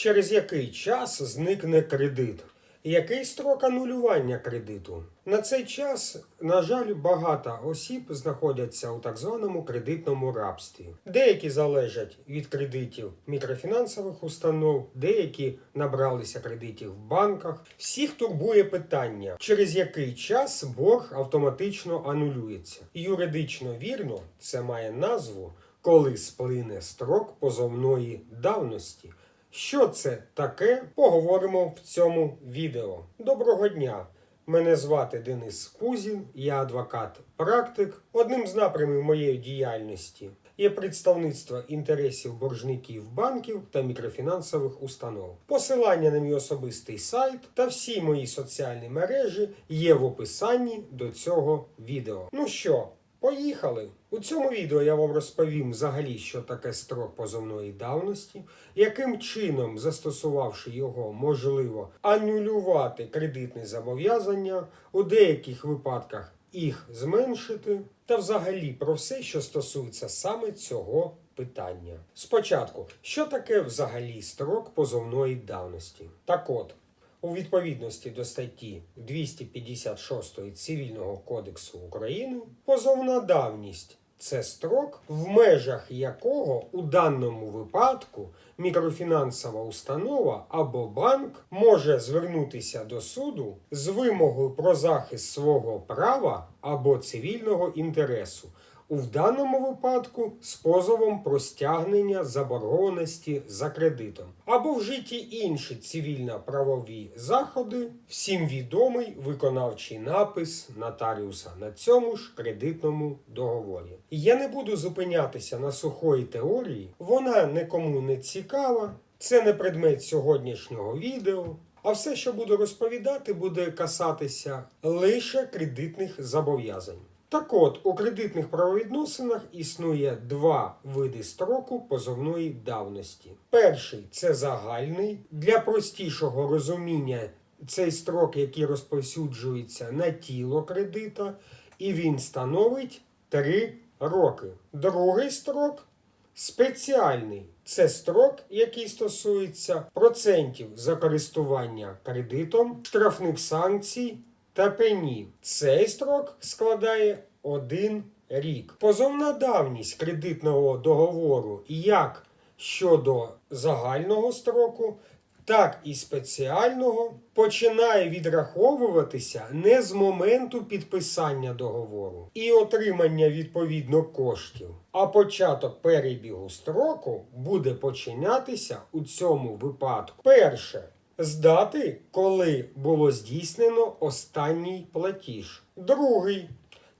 Через який час зникне кредит? Який строк анулювання кредиту? На цей час, на жаль, багато осіб знаходяться у так званому кредитному рабстві. Деякі залежать від кредитів мікрофінансових установ, деякі набралися кредитів в банках. Всіх турбує питання, через який час борг автоматично анулюється. Юридично вірно, це має назву, коли сплине строк позовної давності. Що це таке? Поговоримо в цьому відео. Доброго дня! Мене звати Денис Кузін, я адвокат-практик. Одним з напрямів моєї діяльності є представництво інтересів боржників банків та мікрофінансових установ. Посилання на мій особистий сайт та всі мої соціальні мережі є в описанні до цього відео. Ну що, Поїхали! У цьому відео я вам розповім взагалі, що таке строк позовної давності, яким чином, застосувавши його, можливо анулювати кредитні зобов'язання, у деяких випадках їх зменшити, та взагалі про все, що стосується саме цього питання. Спочатку, що таке взагалі строк позовної давності? Так от. У відповідності до статті 256 Цивільного кодексу України позовна давність це строк, в межах якого у даному випадку мікрофінансова установа або банк може звернутися до суду з вимогою про захист свого права або цивільного інтересу. У даному випадку з позовом про стягнення заборгованості за кредитом або вжиті інші цивільно-правові заходи, всім відомий виконавчий напис нотаріуса на цьому ж кредитному договорі. Я не буду зупинятися на сухої теорії, вона нікому не цікава, це не предмет сьогоднішнього відео. А все, що буду розповідати, буде касатися лише кредитних зобов'язань. Так от, у кредитних правовідносинах існує два види строку позовної давності. Перший це загальний. Для простішого розуміння цей строк, який розповсюджується на тіло кредита, і він становить 3 роки. Другий строк спеціальний. Це строк, який стосується процентів за користування кредитом, штрафних санкцій та пені. Цей строк складає один рік. Позовна давність кредитного договору як щодо загального строку, так і спеціального починає відраховуватися не з моменту підписання договору і отримання відповідно коштів, а початок перебігу строку буде починатися у цьому випадку. Перше з дати, коли було здійснено останній платіж. Другий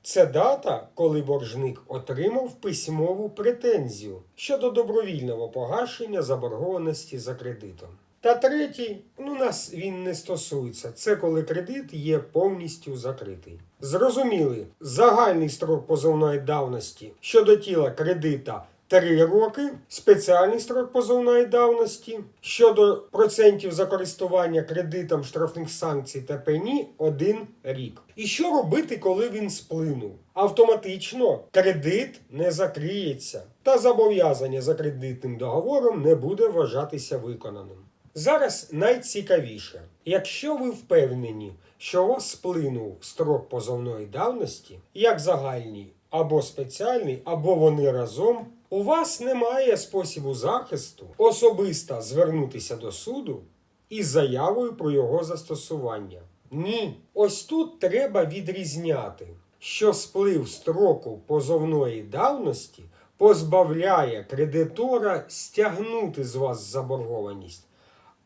це дата, коли боржник отримав письмову претензію щодо добровільного погашення заборгованості за кредитом. Та третій, ну нас він не стосується. Це коли кредит є повністю закритий. Зрозуміли, загальний строк позовної давності щодо тіла кредита 3 роки, спеціальний строк позовної давності щодо процентів за користування кредитом штрафних санкцій та пені 1 рік. І що робити, коли він сплинув? Автоматично кредит не закриється, та зобов'язання за кредитним договором не буде вважатися виконаним. Зараз найцікавіше, якщо ви впевнені, що у вас сплинув строк позовної давності, як загальний або спеціальний, або вони разом, у вас немає спосібу захисту особисто звернутися до суду із заявою про його застосування. Ні, ось тут треба відрізняти, що сплив строку позовної давності позбавляє кредитора стягнути з вас заборгованість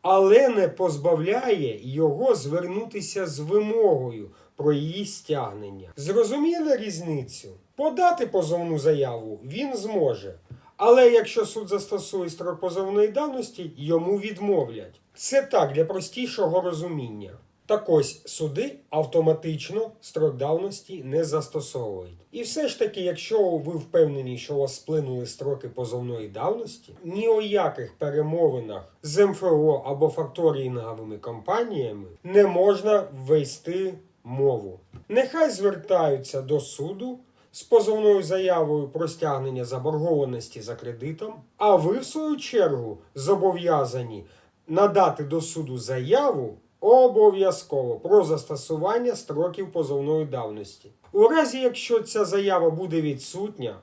але не позбавляє його звернутися з вимогою про її стягнення. Зрозуміли різницю? Подати позовну заяву він зможе. Але якщо суд застосує строк позовної давності, йому відмовлять. Це так для простішого розуміння. Так ось суди автоматично строк давності не застосовують. І все ж таки, якщо ви впевнені, що у вас сплинули строки позовної давності, ні о яких перемовинах з МФО або факторінговими компаніями не можна ввести мову. Нехай звертаються до суду з позовною заявою про стягнення заборгованості за кредитом, а ви, в свою чергу, зобов'язані надати до суду заяву обов'язково про застосування строків позовної давності. У разі, якщо ця заява буде відсутня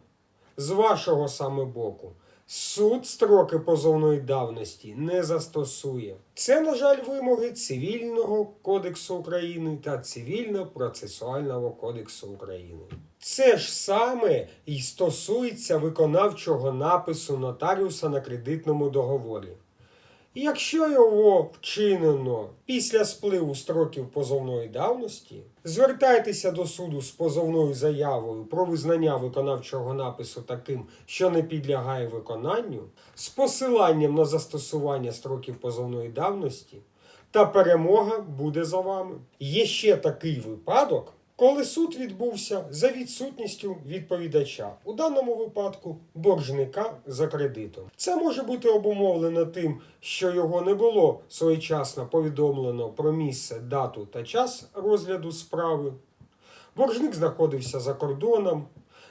з вашого саме боку, суд строки позовної давності не застосує. Це, на жаль, вимоги Цивільного кодексу України та Цивільно-процесуального кодексу України. Це ж саме і стосується виконавчого напису нотаріуса на кредитному договорі. Якщо його вчинено після спливу строків позовної давності, звертайтеся до суду з позовною заявою про визнання виконавчого напису таким, що не підлягає виконанню, з посиланням на застосування строків позовної давності, та перемога буде за вами. Є ще такий випадок, коли суд відбувся за відсутністю відповідача, у даному випадку боржника за кредитом. Це може бути обумовлено тим, що його не було своєчасно повідомлено про місце, дату та час розгляду справи. Боржник знаходився за кордоном,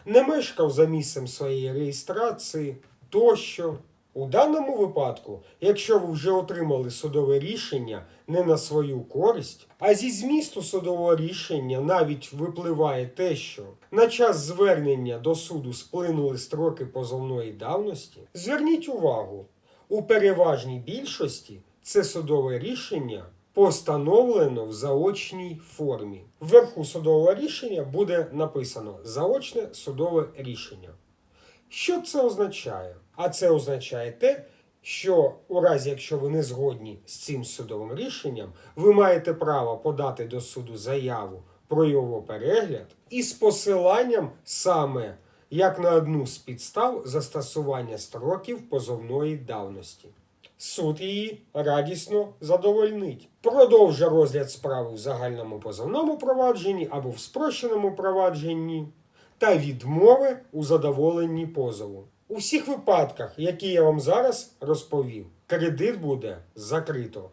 не мешкав за місцем своєї реєстрації тощо. У даному випадку, якщо ви вже отримали судове рішення не на свою користь, а зі змісту судового рішення навіть випливає те, що на час звернення до суду сплинули строки позовної давності, зверніть увагу, у переважній більшості це судове рішення постановлено в заочній формі. Вверху судового рішення буде написано заочне судове рішення. Що це означає? А це означає те, що у разі, якщо ви не згодні з цим судовим рішенням, ви маєте право подати до суду заяву про його перегляд із посиланням саме як на одну з підстав застосування строків позовної давності. Суд її радісно задовольнить. Продовжує розгляд справи в загальному позовному провадженні або в спрощеному провадженні та відмови у задоволенні позову. У всіх випадках, які я вам зараз розповів, кредит буде закрито.